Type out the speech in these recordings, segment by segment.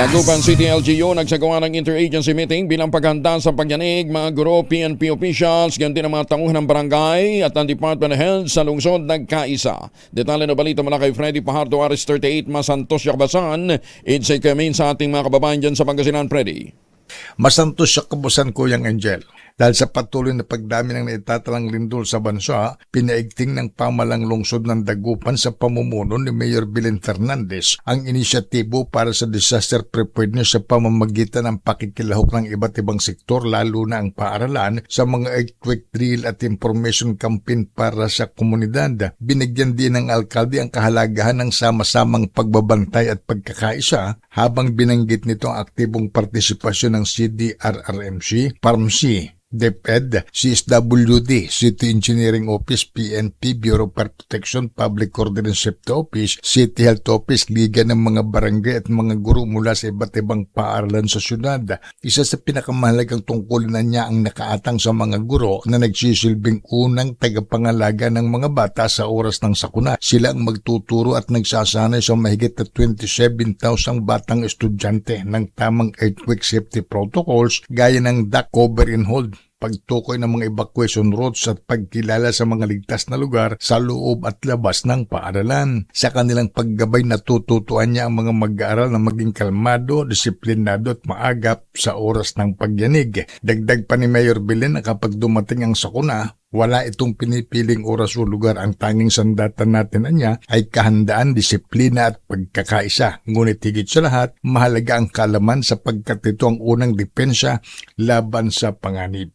Dagupan City LGU nagsagawa ng interagency meeting bilang paghanda sa pagyanig mga guro, PNP officials, ganyan din ang mga tauhan ng barangay at ang Department of Health sa lungsod nagkaisa. Detalye na balita mula kay Freddy Pahardo, Aris 38, Masantos, Yakbasan. It's a kamin sa ating mga kababayan dyan sa Pangasinan, Freddy. Masantos siya kabusan ko yung Angel. Dahil sa patuloy na pagdami ng naitatalang lindol sa bansa, pinaigting ng pamalang lungsod ng Dagupan sa pamumuno ni Mayor Belen Fernandez ang inisyatibo para sa disaster preparedness sa pamamagitan ng pakikilahok ng iba't ibang sektor lalo na ang paaralan sa mga earthquake drill at information campaign para sa komunidad. Binigyan din ng alkalde ang kahalagahan ng sama-samang pagbabantay at pagkakaisa habang binanggit nito ang aktibong partisipasyon ng CDRRMC, PARMC, DepEd, CSWD, City Engineering Office, PNP, Bureau of Protection, Public Ordinance Safety Office, City Health Office, Liga ng mga barangay at mga guro mula sa iba't ibang paaralan sa syudad. Isa sa pinakamahalagang tungkulin na niya ang nakaatang sa mga guro na nagsisilbing unang tagapangalaga ng mga bata sa oras ng sakuna. Sila ang magtuturo at nagsasanay sa mahigit na 27,000 batang estudyante ng tamang earthquake safety protocols gaya ng duck cover and hold pagtukoy ng mga evacuation routes at pagkilala sa mga ligtas na lugar sa loob at labas ng paaralan. Sa kanilang paggabay natututuan niya ang mga mag-aaral na maging kalmado, disiplinado at maagap sa oras ng pagyanig. Dagdag pa ni Mayor Belen na kapag dumating ang sakuna, wala itong pinipiling oras o lugar. Ang tanging sandatan natin na niya ay kahandaan, disiplina at pagkakaisa. Ngunit higit sa lahat, mahalaga ang kalaman sapagkat ito ang unang depensa laban sa panganib.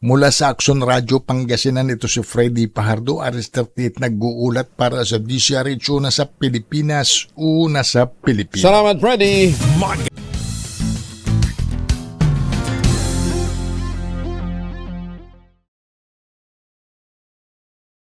Mula sa Action Radio Pangasinan ito si Freddy Pahardo, Aristertit nag-uulat para sa DCRH una sa Pilipinas, una sa Pilipinas. Salamat, Freddy.